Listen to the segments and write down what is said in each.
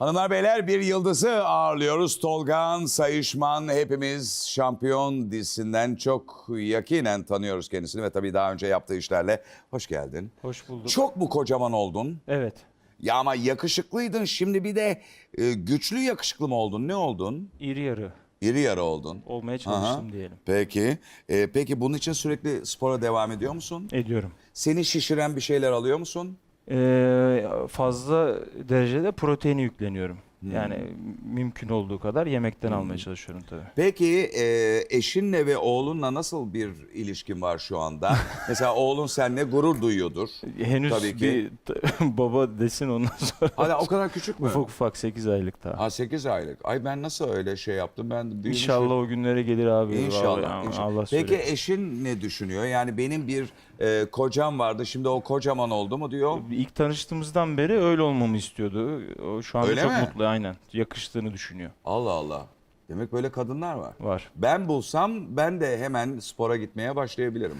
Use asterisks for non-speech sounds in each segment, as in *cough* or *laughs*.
Hanımlar beyler bir yıldızı ağırlıyoruz. Tolgan Sayışman hepimiz şampiyon dizisinden çok yakinen tanıyoruz kendisini ve tabii daha önce yaptığı işlerle. Hoş geldin. Hoş bulduk. Çok mu kocaman oldun? Evet. Ya ama yakışıklıydın şimdi bir de e, güçlü yakışıklı mı oldun? Ne oldun? İri yarı İri yarı oldun. olmaya çalıştım Aha. diyelim. Peki. E, peki bunun için sürekli spora devam ediyor musun? Ediyorum. Seni şişiren bir şeyler alıyor musun? Ee, fazla derecede proteini yükleniyorum. Hmm. Yani mümkün olduğu kadar yemekten almaya çalışıyorum tabii. Peki e, eşinle ve oğlunla nasıl bir ilişkin var şu anda? *laughs* Mesela oğlun seninle gurur duyuyordur. Henüz Tabii ki. bir *laughs* baba desin ondan sonra. Hala o kadar küçük mü? ufak ufak 8 aylık daha. Ha 8 aylık. Ay ben nasıl öyle şey yaptım? Ben büyümüşüm. İnşallah o günlere gelir abi. İnşallah. Vallahi inşallah. Allah Peki söyle. eşin ne düşünüyor? Yani benim bir e, kocam vardı. Şimdi o kocaman oldu mu diyor. İlk tanıştığımızdan beri öyle olmamı istiyordu. O şu Öyle çok mi? mutlu aynen. Yakıştığını düşünüyor. Allah Allah. Demek böyle kadınlar var. Var. Ben bulsam ben de hemen spora gitmeye başlayabilirim.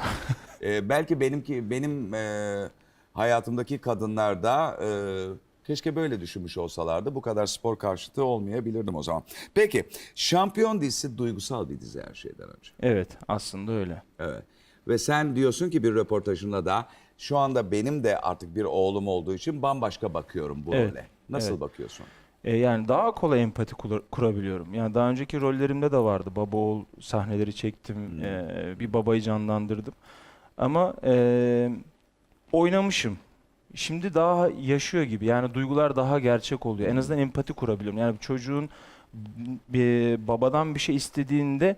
Ee, *laughs* belki benimki benim e, hayatımdaki kadınlar da e, keşke böyle düşünmüş olsalardı. Bu kadar spor karşıtı olmayabilirdim o zaman. Peki Şampiyon dizisi duygusal bir dizi her şeyden önce. Evet aslında öyle. Evet. Ve sen diyorsun ki bir röportajında da şu anda benim de artık bir oğlum olduğu için bambaşka bakıyorum bu Evet, role. Nasıl evet. bakıyorsun? E, yani daha kolay empati kur- kurabiliyorum. Yani daha önceki rollerimde de vardı. Baba oğul sahneleri çektim. e, bir babayı canlandırdım. Ama e, oynamışım. Şimdi daha yaşıyor gibi. Yani duygular daha gerçek oluyor. En azından empati kurabiliyorum. Yani bir çocuğun bir babadan bir şey istediğinde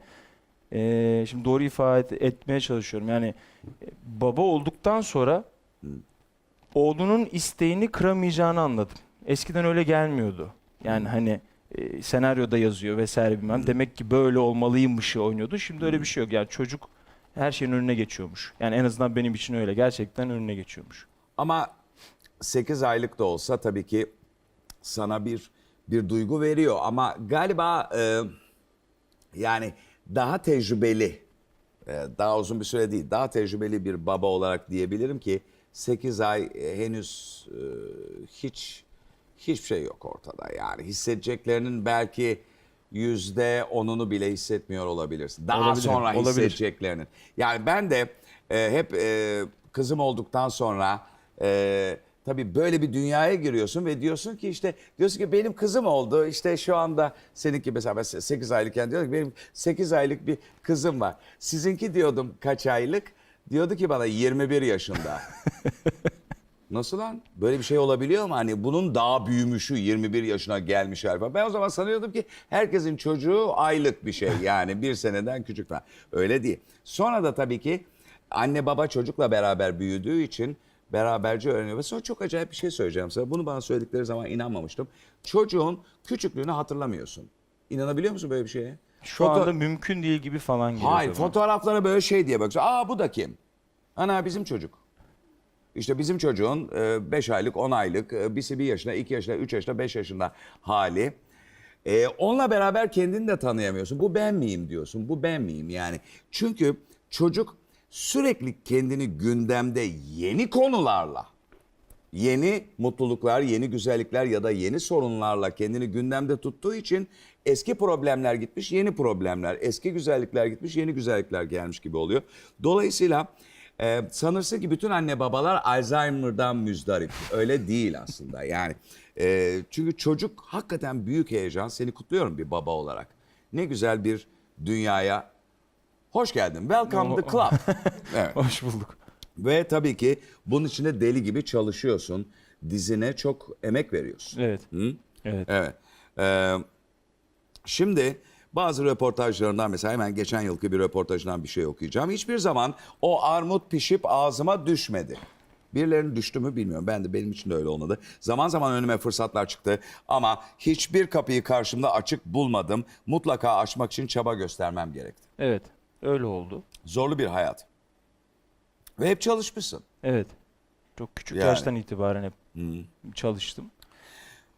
e, şimdi doğru ifade etmeye çalışıyorum. Yani e, baba olduktan sonra oğlunun isteğini kıramayacağını anladım. Eskiden öyle gelmiyordu. Yani hani e, senaryoda yazıyor vesaire bilmem. Demek ki böyle olmalıymışı oynuyordu. Şimdi öyle bir şey yok. Yani çocuk her şeyin önüne geçiyormuş. Yani en azından benim için öyle. Gerçekten önüne geçiyormuş. Ama 8 aylık da olsa tabii ki sana bir bir duygu veriyor ama galiba e, yani daha tecrübeli e, daha uzun bir süre değil daha tecrübeli bir baba olarak diyebilirim ki 8 ay e, henüz e, hiç hiçbir şey yok ortada yani hissedeceklerinin belki yüzde onunu bile hissetmiyor olabilirsin. Daha Olabilir, sonra olabilir. hissedeceklerinin. Yani ben de hep kızım olduktan sonra tabii böyle bir dünyaya giriyorsun ve diyorsun ki işte diyorsun ki benim kızım oldu. İşte şu anda seninki mesela ben 8 aylıkken diyor ki benim 8 aylık bir kızım var. Sizinki diyordum kaç aylık? Diyordu ki bana 21 yaşında. *laughs* Nasıl lan? Böyle bir şey olabiliyor mu? Hani bunun daha büyümüşü 21 yaşına gelmiş galiba. Ben o zaman sanıyordum ki herkesin çocuğu aylık bir şey. *laughs* Yani bir seneden küçük falan. Öyle değil. Sonra da tabii ki anne baba çocukla beraber büyüdüğü için beraberce öğreniyor. Ve sonra çok acayip bir şey söyleyeceğim sana. Bunu bana söyledikleri zaman inanmamıştım. Çocuğun küçüklüğünü hatırlamıyorsun. İnanabiliyor musun böyle bir şeye? Şu Foto- anda mümkün değil gibi falan geliyor. Hayır bana. fotoğraflara böyle şey diye bakıyorsun. Aa bu da kim? Ana bizim çocuk. İşte bizim çocuğun 5 aylık, 10 aylık, e, birisi 1 yaşında, 2 yaşında, 3 yaşında, 5 yaşında hali. E, onunla beraber kendini de tanıyamıyorsun. Bu ben miyim diyorsun. Bu ben miyim yani. Çünkü çocuk sürekli kendini gündemde yeni konularla, yeni mutluluklar, yeni güzellikler ya da yeni sorunlarla kendini gündemde tuttuğu için eski problemler gitmiş, yeni problemler, eski güzellikler gitmiş, yeni güzellikler gelmiş gibi oluyor. Dolayısıyla e, sanırsın ki bütün anne babalar Alzheimer'dan müzdarip. Öyle değil aslında yani. E, çünkü çocuk hakikaten büyük heyecan. Seni kutluyorum bir baba olarak. Ne güzel bir dünyaya hoş geldin. Welcome to the club. *laughs* Evet. Hoş bulduk. Ve tabii ki bunun için de deli gibi çalışıyorsun. Dizine çok emek veriyorsun. Evet. Hı? Evet. Evet. Ee, şimdi bazı röportajlarından mesela hemen geçen yılki bir röportajından bir şey okuyacağım. Hiçbir zaman o armut pişip ağzıma düşmedi. Birilerinin düştü mü bilmiyorum. Ben de benim için de öyle olmadı. Zaman zaman önüme fırsatlar çıktı ama hiçbir kapıyı karşımda açık bulmadım. Mutlaka açmak için çaba göstermem gerekti. Evet. Öyle oldu. Zorlu bir hayat. Ve hep çalışmışsın. Evet. Çok küçük Yani. yaştan itibaren hep çalıştım.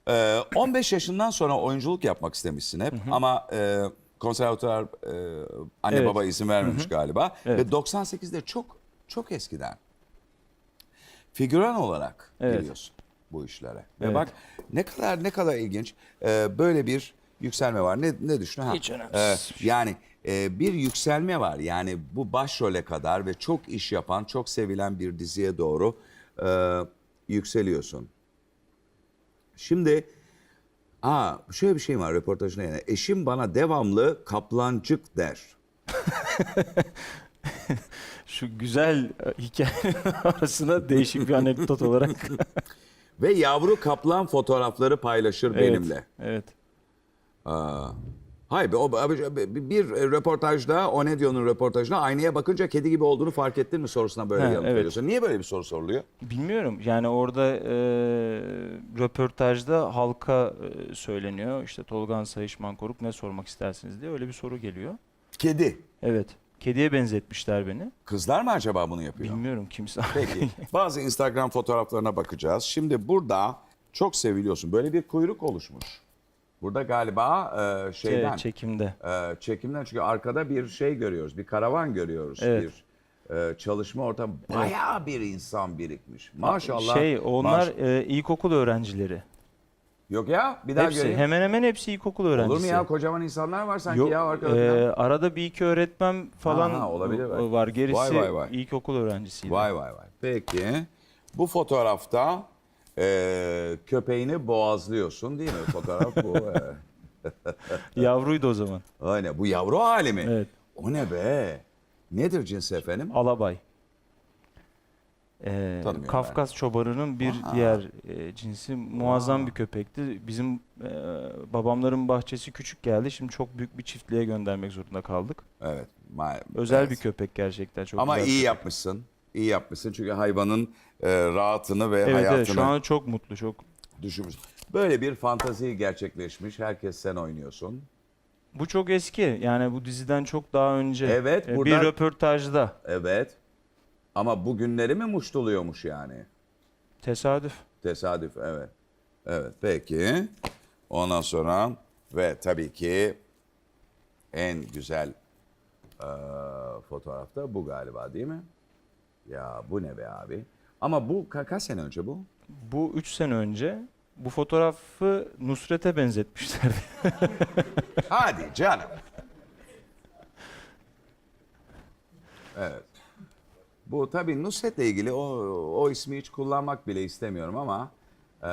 Ee, 15 yaşından sonra oyunculuk yapmak istemişsin hep ama e, konservatuar e, anne Evet. baba izin vermemiş galiba Evet. ve 98'de çok çok eskiden figüran olarak Evet. geliyorsun. bu işlere. Ve Evet. bak ne kadar ne kadar ilginç. Ee, böyle bir yükselme var. Ne ne düşün ha? Hiç önemsiz. Ee, yani e, bir yükselme var. Yani bu başrole kadar ve çok iş yapan, çok sevilen bir diziye doğru e, yükseliyorsun. Şimdi Aa, şöyle bir şey var röportajında yani. Eşim bana devamlı kaplancık der. *laughs* Şu güzel e, hikayenin *laughs* arasına değişik bir anekdot olarak. *laughs* Ve yavru kaplan fotoğrafları paylaşır benimle. Evet. Aa. Hayır be, o, bir, bir röportajda, o ne diyor'nun röportajında aynaya bakınca kedi gibi olduğunu fark ettin mi sorusuna böyle yanıt evet. veriyorsun. Niye böyle bir soru soruluyor? Bilmiyorum. Yani orada e, röportajda halka e, söyleniyor. İşte Tolgan Sayışman Koruk ne sormak istersiniz diye öyle bir soru geliyor. Kedi. Evet. Kediye benzetmişler beni. Kızlar mı acaba bunu yapıyor? Bilmiyorum kimse. Peki. *laughs* Bazı Instagram fotoğraflarına bakacağız. Şimdi burada çok seviliyorsun. Böyle bir kuyruk oluşmuş. Burada galiba e, şeyden, Şey, çekimde. e, çekimden çünkü arkada bir şey görüyoruz. Bir karavan görüyoruz. Evet. Bir e, çalışma ortamı. Bayağı bir insan birikmiş. Maşallah. Şey onlar Maş- e, ilkokul öğrencileri. Yok ya bir daha Hepsi göreyim. hemen hemen hepsi ilkokul öğrencisi. Olur mu ya kocaman insanlar var sanki Yok, ya arkada. e, arada bir iki öğretmen falan Ha, ha, olabilir var. Gerisi Vay, vay, vay. ilkokul öğrencisiydi. Vay vay vay. Peki bu fotoğrafta e, köpeğini boğazlıyorsun değil mi? Fotoğraf bu. *laughs* Yavruydu o zaman. Aynen. Bu yavru hali mi? Evet. O ne be? Nedir cinsi efendim? Alabay. Ee, Tanımıyorum Kafkas çobanının bir Aha. diğer e, cinsi muazzam bir köpekti. Bizim e, babamların bahçesi küçük geldi. Şimdi çok büyük bir çiftliğe göndermek zorunda kaldık. Evet. ma- Özel evet. bir köpek gerçekten çok Ama güzel iyi yapmışsın. İyi yapmışsın çünkü hayvanın e, rahatını ve Evet, hayatını evet şu an çok mutlu çok. düşünmüş. Böyle bir fantazi gerçekleşmiş. Herkes sen oynuyorsun. Bu çok eski. Yani bu diziden çok daha önce. Evet, e, burada- bir röportajda Evet. Ama bugünleri mi muştuluyormuş yani? tesadüf. Tesadüf evet. Evet peki. Ondan sonra ve tabii ki en güzel eee fotoğrafta bu galiba değil mi? Ya bu ne be abi? Ama bu ka- kaç sene önce bu? Bu 3 sene önce bu fotoğrafı Nusret'e benzetmişler. *laughs* Hadi canım. Evet. Bu tabii Nusret'le ilgili o, o ismi hiç kullanmak bile istemiyorum ama e,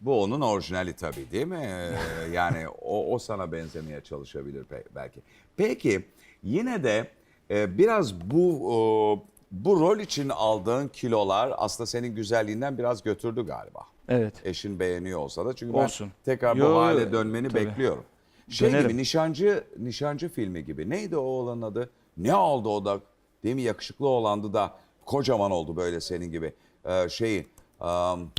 bu onun orijinali tabii değil mi? E, *laughs* yani o, o sana benzemeye çalışabilir pe- belki. Peki yine de e, biraz bu bu rol için aldığın kilolar aslında senin güzelliğinden biraz götürdü galiba. evet. Eşin beğeniyor olsa da çünkü ben Olsun. tekrar Yo, bu hale dönmeni tabii. bekliyorum. Şey Dönerim. gibi nişancı nişancı filmi gibi. Neydi o oğlanın adı? Ne aldı o da? Değil mi yakışıklı oğlandı da kocaman oldu böyle senin gibi. Ee, şeyi um,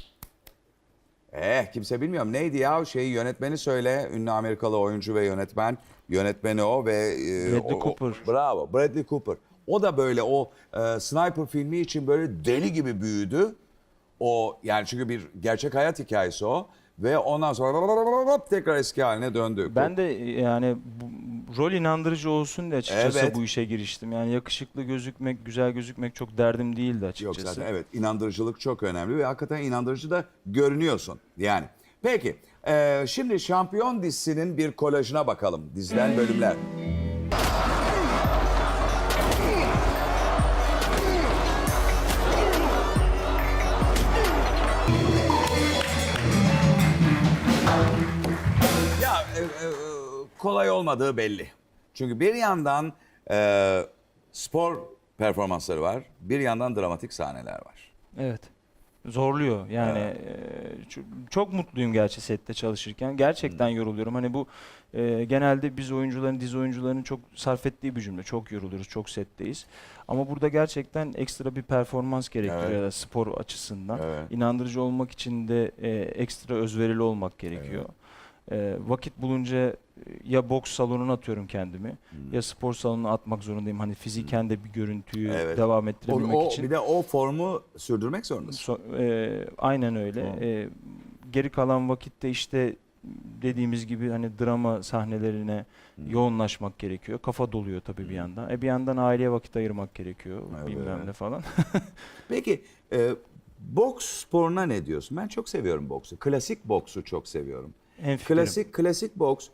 eh kimse bilmiyorum neydi ya şeyi yönetmeni söyle ünlü Amerikalı oyuncu ve yönetmen yönetmeni o ve e, Bradley o- o- Cooper. bravo Bradley Cooper o da böyle o e, sniper filmi için böyle deli gibi büyüdü o yani çünkü bir gerçek hayat hikayesi o ve ondan sonra *laughs* tekrar eski haline döndü. Ben de e, yani bu, rol inandırıcı olsun diye açıkçası Evet. bu işe giriştim. Yani yakışıklı gözükmek, güzel gözükmek çok derdim değildi Yok açıkçası. zaten evet inandırıcılık çok önemli ve hakikaten inandırıcı da görünüyorsun yani. Peki e, şimdi Şampiyon dizisinin bir kolajına bakalım dizilen bölümler. Kolay olmadığı belli. Çünkü bir yandan e, spor performansları var, bir yandan dramatik sahneler var. Evet. Zorluyor. Yani e, ço- çok mutluyum gerçi sette çalışırken. Gerçekten yoruluyorum. Hani bu e, genelde biz oyuncuların, dizi oyuncularının çok sarf ettiği bir cümle. Çok yoruluyoruz, çok setteyiz. Ama burada gerçekten ekstra bir performans gerekiyor Evet. ya da spor açısından. Evet. İnandırıcı olmak için de e, ekstra özverili olmak gerekiyor. E, vakit bulunca e, ya boks salonuna atıyorum kendimi ya spor salonuna atmak zorundayım. Hani fiziken de bir görüntüyü Evet. devam O, ettirebilmek o- için. bir de o formu sürdürmek zorundasın. So- e, aynen öyle. Tamam. E, geri kalan vakitte işte dediğimiz gibi hani drama sahnelerine yoğunlaşmak gerekiyor. Kafa doluyor tabii bir yandan. E bir yandan aileye vakit ayırmak gerekiyor. Evet, bilmem ne falan. *laughs* Peki e, Boks sporuna ne diyorsun? Ben çok seviyorum boksu. Klasik boksu çok seviyorum. Hemfikirim. Klasik klasik boks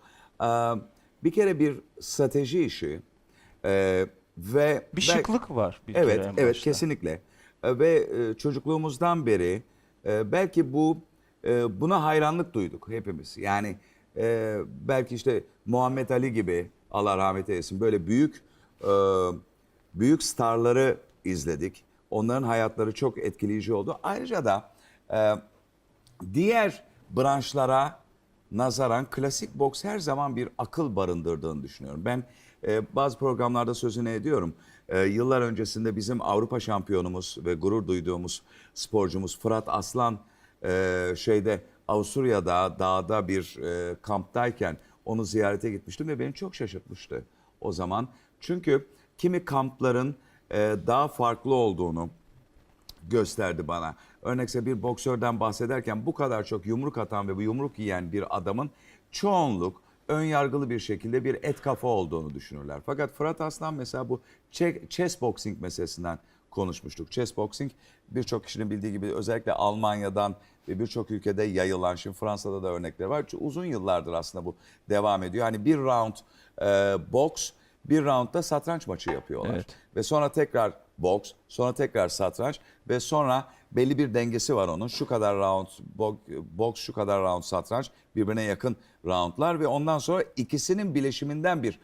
bir kere bir strateji işi ve Bir şıklık var bir Evet, kere en evet başta. kesinlikle. Ve çocukluğumuzdan beri belki bu buna hayranlık duyduk hepimiz. Yani belki işte Muhammed Ali gibi Allah rahmet eylesin böyle büyük büyük starları izledik. Onların hayatları çok etkileyici oldu. Ayrıca da diğer branşlara nazaran klasik boks her zaman bir akıl barındırdığını düşünüyorum. Ben e, bazı programlarda sözünü ediyorum. E, yıllar öncesinde bizim Avrupa şampiyonumuz ve gurur duyduğumuz sporcumuz Fırat Aslan e, şeyde Avusturya'da dağda bir e, kamptayken onu ziyarete gitmiştim ve beni çok şaşırtmıştı o zaman. Çünkü kimi kampların e, daha farklı olduğunu, gösterdi bana. Örnekse bir boksörden bahsederken bu kadar çok yumruk atan ve bu yumruk yiyen bir adamın çoğunluk ön yargılı bir şekilde bir et kafa olduğunu düşünürler. Fakat Fırat Aslan mesela bu che- chess boxing meselesinden konuşmuştuk. Chess boxing birçok kişinin bildiği gibi özellikle Almanya'dan ve birçok ülkede yayılan, şimdi Fransa'da da örnekleri var. Çünkü uzun yıllardır aslında bu devam ediyor. Hani bir round e, boks, bir roundda satranç maçı yapıyorlar. Evet. Ve sonra tekrar boks, sonra tekrar satranç ve sonra belli bir dengesi var onun. Şu kadar round bo- boks, şu kadar round satranç birbirine yakın roundlar ve ondan sonra ikisinin bileşiminden bir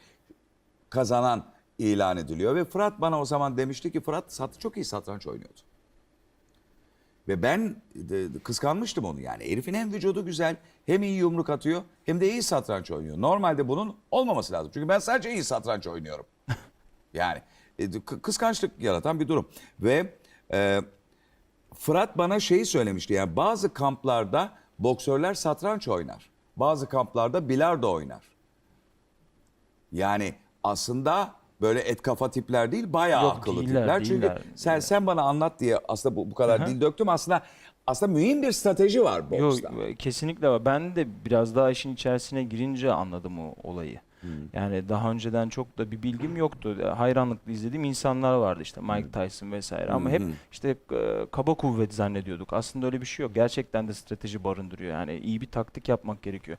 kazanan ilan ediliyor. Ve Fırat bana o zaman demişti ki Fırat sat, çok iyi satranç oynuyordu. Ve ben de, kıskanmıştım onu yani. Herifin hem vücudu güzel hem iyi yumruk atıyor hem de iyi satranç oynuyor. Normalde bunun olmaması lazım. Çünkü ben sadece iyi satranç oynuyorum. *laughs* Yani kıskançlık yaratan bir durum. Ve e, Fırat bana şeyi söylemişti. Yani bazı kamplarda boksörler satranç oynar. Bazı kamplarda bilardo oynar. Yani aslında böyle et kafa tipler değil bayağı Yok, akıllı değiller, tipler. Çünkü değiller. sen sen bana anlat diye aslında bu, bu kadar dil döktüm. Aslında aslında mühim bir strateji var Yok boksta. kesinlikle var. Ben de biraz daha işin içerisine girince anladım o olayı. Hmm. Yani daha önceden çok da bir bilgim yoktu. Hayranlıkla izlediğim insanlar vardı işte Mike Tyson vesaire ama hep işte e, kaba kuvvet zannediyorduk. Aslında öyle bir şey yok. Gerçekten de strateji barındırıyor. Yani iyi bir taktik yapmak gerekiyor.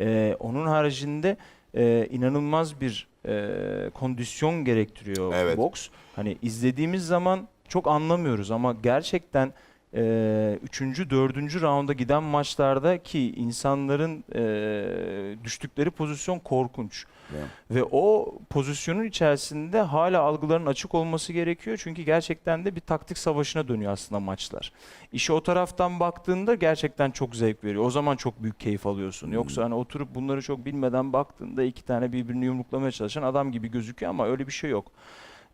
E, onun haricinde e, inanılmaz bir e, kondisyon gerektiriyor Evet. boks. Hani izlediğimiz zaman çok anlamıyoruz ama gerçekten e, üçüncü, dördüncü raunda giden maçlarda ki insanların e, düştükleri pozisyon korkunç. Evet. Ve o pozisyonun içerisinde hala algıların açık olması gerekiyor. Çünkü gerçekten de bir taktik savaşına dönüyor aslında maçlar. İşe o taraftan baktığında gerçekten çok zevk veriyor. O zaman çok büyük keyif alıyorsun. Yoksa hani oturup bunları çok bilmeden baktığında iki tane birbirini yumruklamaya çalışan adam gibi gözüküyor ama öyle bir şey yok.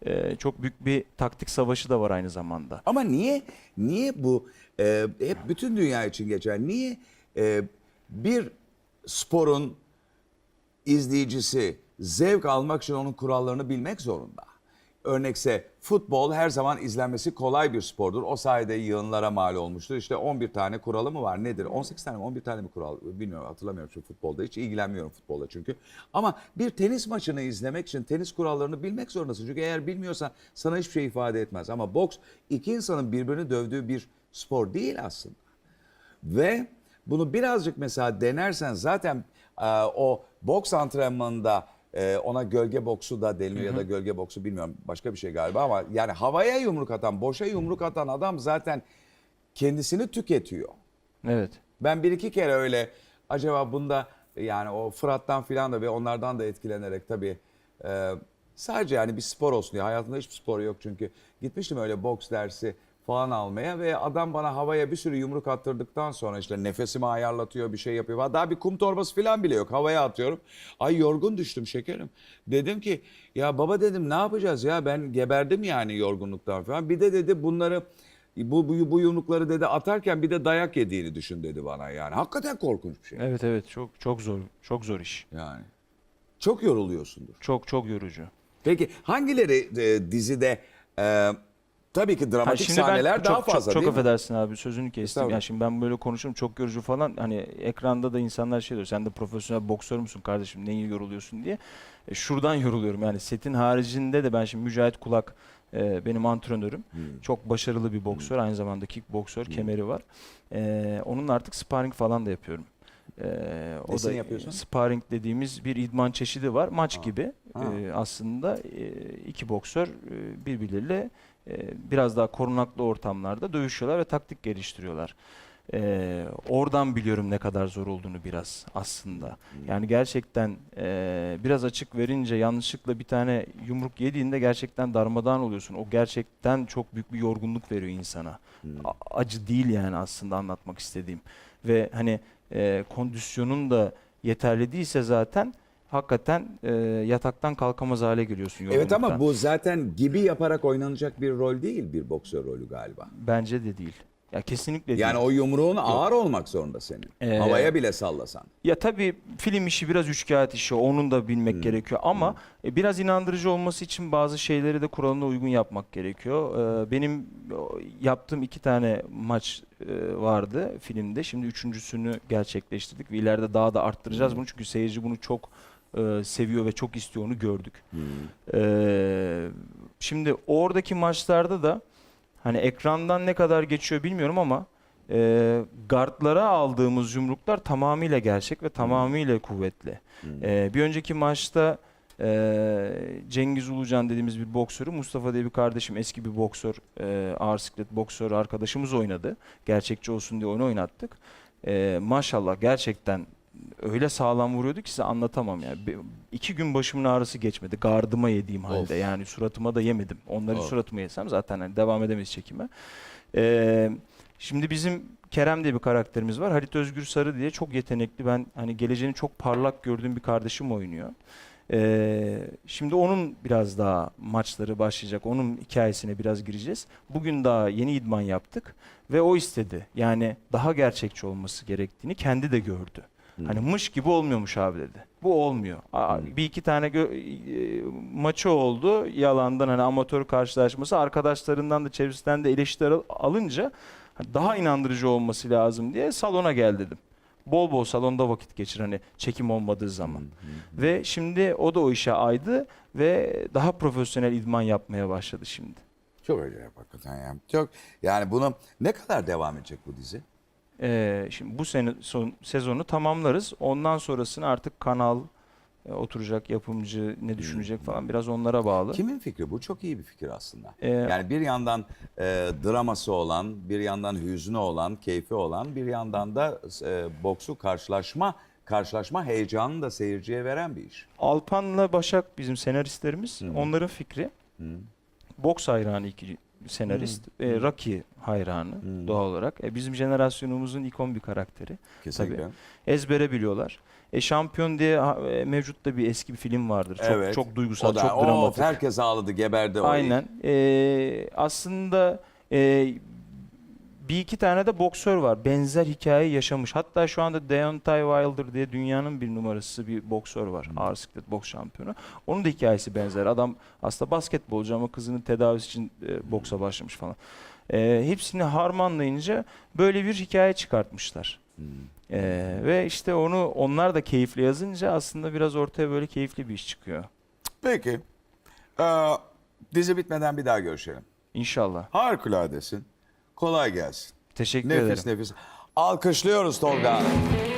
E, çok büyük bir taktik savaşı da var aynı zamanda. Ama niye niye bu e, hep bütün dünya için geçer. Niye e, bir sporun izleyicisi zevk almak için onun kurallarını bilmek zorunda. Örnekse futbol her zaman izlenmesi kolay bir spordur. O sayede yığınlara mal olmuştur. İşte 11 tane kuralı mı var nedir? 18 tane mi 11 tane mi kural bilmiyorum hatırlamıyorum şu futbolda. Hiç ilgilenmiyorum futbolda çünkü. Ama bir tenis maçını izlemek için tenis kurallarını bilmek zorundasın. Çünkü eğer bilmiyorsan sana hiçbir şey ifade etmez. Ama boks iki insanın birbirini dövdüğü bir spor değil aslında. Ve bunu birazcık mesela denersen zaten e, o boks antrenmanında e, ona gölge boksu da deniliyor ya da gölge boksu bilmiyorum başka bir şey galiba ama yani havaya yumruk atan, boşa yumruk atan adam zaten kendisini tüketiyor. Evet. Ben bir iki kere öyle acaba bunda yani o Fırat'tan filan da ve onlardan da etkilenerek tabii e, sadece yani bir spor olsun diye hayatımda hiçbir spor yok çünkü gitmiştim öyle boks dersi falan almaya ve adam bana havaya bir sürü yumruk attırdıktan sonra işte nefesimi ayarlatıyor bir şey yapıyor. Daha bir kum torbası falan bile yok havaya atıyorum. Ay yorgun düştüm şekerim. Dedim ki ya baba dedim ne yapacağız ya ben geberdim yani yorgunluktan falan. Bir de dedi bunları bu, bu, bu yumrukları dedi atarken bir de dayak yediğini düşün dedi bana yani. Hakikaten korkunç bir şey. Evet evet çok çok zor. Çok zor iş. Yani. Çok yoruluyorsundur. Çok çok yorucu. Peki hangileri e, dizide e, Tabii ki Ha, dramatik şimdi ben sahneler çok, daha çok- fazla çok, değil mi? affedersin abi sözünü kestim. Estağfurullah. Yani şimdi ben böyle konuşurum çok yorucu falan. Hani ekranda da insanlar şey diyor. Sen de profesyonel boksör müsün kardeşim? Neyi yoruluyorsun diye. E, şuradan yoruluyorum. Yani setin haricinde de ben şimdi Mücahit Kulak e, benim antrenörüm. Hmm. Çok başarılı bir boksör. Aynı zamanda kickboksör. Kemeri var. E, onun artık sparring falan da yapıyorum. E, o Nesini da yapıyorsun? sparring dediğimiz bir idman çeşidi var. Maç gibi. Ha. E, aslında e, iki boksör e, birbirleriyle e, biraz daha korunaklı ortamlarda dövüşüyorlar ve taktik geliştiriyorlar. E, oradan biliyorum ne kadar zor olduğunu biraz aslında. Yani gerçekten e, biraz açık verince yanlışlıkla bir tane yumruk yediğinde gerçekten darmadağın oluyorsun. O gerçekten çok büyük bir yorgunluk veriyor insana. Hmm. A- acı değil yani aslında anlatmak istediğim. Ve hani e, kondisyonun da yeterli değilse zaten hakikaten e, yataktan kalkamaz hale geliyorsun Evet ama bu zaten gibi yaparak oynanacak bir rol değil bir boksör rolü galiba. Bence de değil. Ya kesinlikle değil. Yani o yumruğun ağır olmak zorunda senin. Ee, Havaya bile sallasan. Ya tabii film işi biraz üçkağıt işi. Onun da bilmek gerekiyor ama e, biraz inandırıcı olması için bazı şeyleri de kuralına uygun yapmak gerekiyor. Ee, benim o, yaptığım iki tane maç e, vardı filmde. Şimdi üçüncüsünü gerçekleştirdik ve ileride daha da arttıracağız bunu çünkü seyirci bunu çok e, seviyor ve çok istiyor onu gördük. Ee, şimdi oradaki maçlarda da hani ekrandan ne kadar geçiyor bilmiyorum ama e, guardlara aldığımız yumruklar tamamıyla gerçek ve tamamıyla kuvvetli. E, bir önceki maçta e, Cengiz Ulucan dediğimiz bir boksörü Mustafa diye bir kardeşim eski bir boksör e, ağır siklet boksör arkadaşımız oynadı. Gerçekçi olsun diye onu oynattık. E, maşallah gerçekten öyle sağlam vuruyordu ki size anlatamam yani. Bir- iki gün başımın ağrısı geçmedi. Gardıma yediğim halde. Of. Yani suratıma da yemedim. Onları Of. suratıma yesem zaten hani devam edemeyiz çekime. Ee, şimdi bizim Kerem diye bir karakterimiz var. Halit Özgür Sarı diye çok yetenekli. Ben hani geleceğini çok parlak gördüğüm bir kardeşim oynuyor. Ee, şimdi onun biraz daha maçları başlayacak. Onun hikayesine biraz gireceğiz. Bugün daha yeni idman yaptık ve o istedi. Yani daha gerçekçi olması gerektiğini kendi de gördü. Hani mış gibi olmuyormuş abi dedi. Bu olmuyor. Aa, bir iki tane gö- e, maçı oldu. Yalandan hani amatör karşılaşması. Arkadaşlarından da çevresinden de eleştiri al- alınca hani daha inandırıcı olması lazım diye salona gel dedim. Bol bol salonda vakit geçir hani çekim olmadığı zaman. Ve şimdi o da o işe aydı ve daha profesyonel idman yapmaya başladı şimdi. Çok acayip hakikaten ya. Çok yani bunu ne kadar devam edecek bu dizi? Ee, şimdi bu sene son sezonu tamamlarız. Ondan sonrasını artık kanal e, oturacak yapımcı ne düşünecek falan biraz onlara bağlı. Kimin fikri bu? Çok iyi bir fikir aslında. Ee, yani bir yandan e, draması olan, bir yandan hüznü olan, keyfi olan, bir yandan da e, boksu karşılaşma karşılaşma heyecanını da seyirciye veren bir iş. Alpan'la Başak bizim senaristlerimiz. Onların fikri. Boks hayranı iki senarist. E, Rocky hayranı doğal olarak. E, bizim jenerasyonumuzun ikon bir karakteri. Kesinlikle. Tabii. Ezbere biliyorlar. E, Şampiyon diye e, mevcut da bir eski bir film vardır. Çok, evet. çok duygusal, O da, çok of, dramatik. herkes ağladı, geberdi. o. Aynen. Ee, aslında e, bir iki tane de boksör var. Benzer hikaye yaşamış. Hatta şu anda Deontay Wilder diye dünyanın bir numarası bir boksör var. Ağır siklet boks şampiyonu. Onun da hikayesi benzer. Adam aslında basketbolcu ama kızının tedavisi için e, boksa başlamış falan. E, hepsini harmanlayınca böyle bir hikaye çıkartmışlar. E, ve işte onu onlar da keyifli yazınca aslında biraz ortaya böyle keyifli bir iş çıkıyor. Peki. Ee, dizi bitmeden bir daha görüşelim. İnşallah. Harikuladesin. Kolay gelsin. Teşekkür Nefis ederim. nefis. Alkışlıyoruz Tolga Hanım.